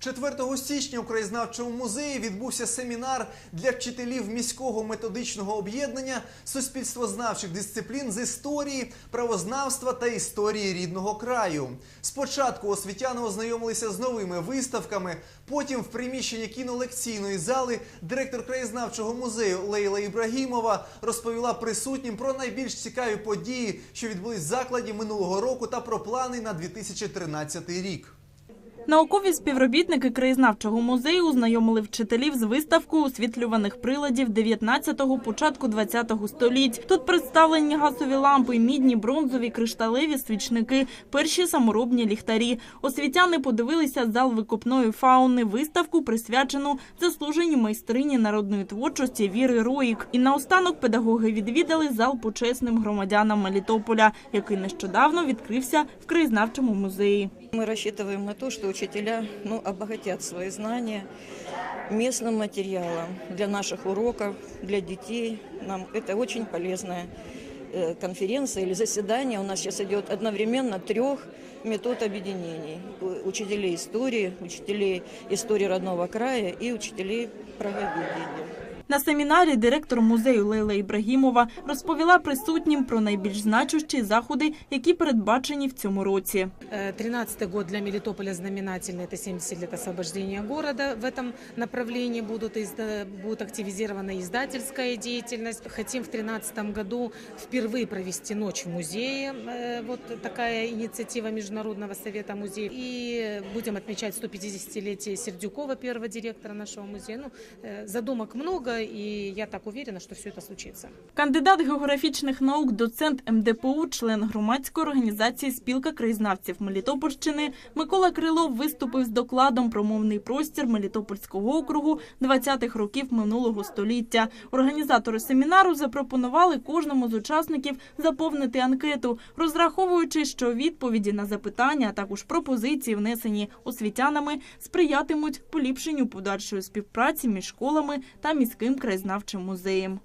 4 січня у краєзнавчому музеї відбувся семінар для вчителів міського методичного об'єднання суспільствознавчих дисциплін з історії, правознавства та історії рідного краю. Спочатку освітяни ознайомилися з новими виставками. Потім в приміщенні кінолекційної зали директор краєзнавчого музею Лейла Ібрагімова розповіла присутнім про найбільш цікаві події, що відбулись в закладі минулого року, та про плани на 2013 рік. Наукові співробітники краєзнавчого музею ознайомили вчителів з виставкою освітлюваних приладів 19-го, початку 20-го століть. Тут представлені газові лампи, мідні, бронзові, кришталеві свічники, перші саморобні ліхтарі. Освітяни подивилися зал викопної фауни, виставку присвячену заслуженій майстрині народної творчості Віри Роїк. І наостанок педагоги відвідали зал почесним громадянам Мелітополя, який нещодавно відкрився в краєзнавчому музеї. Мы рассчитываем на то, что учителя ну, обогатят свои знания местным материалом для наших уроков, для детей. Нам это очень полезная э, конференция или заседание. У нас сейчас идет одновременно трех метод объединений. Учителей истории, учителей истории родного края и учителей правоведения. На семінарі директор музею Лейла Ібрагімова розповіла присутнім про найбільш значущі заходи, які передбачені в цьому році. Тринадцатый год для Мелитополя знаменательный. Это 70 лет освобождения города. В этом направлении будут, изда- будет активизирована издательская деятельность. Хотим в 2013 году впервые провести ночь в музее. Э, Вот такая инициатива Международного совета музеев. И будем отмечать 150-летие Сердюкова, первого директора нашего музея. Ну, э, задумок много, и я так уверена, что все это случится. Кандидат географічних наук, доцент МДПУ, член громадської організації Спілка краєзнавців Мелітопольщини Микола Крилов виступив з докладом про мовний простір Мелітопольського округу 20-х років минулого століття. Організатори семінару запропонували кожному з учасників заповнити анкету, розраховуючи, що відповіді на запитання, а також пропозиції, внесені освітянами, сприятимуть поліпшенню подальшої співпраці між школами та міським краєзнавчим музеєм.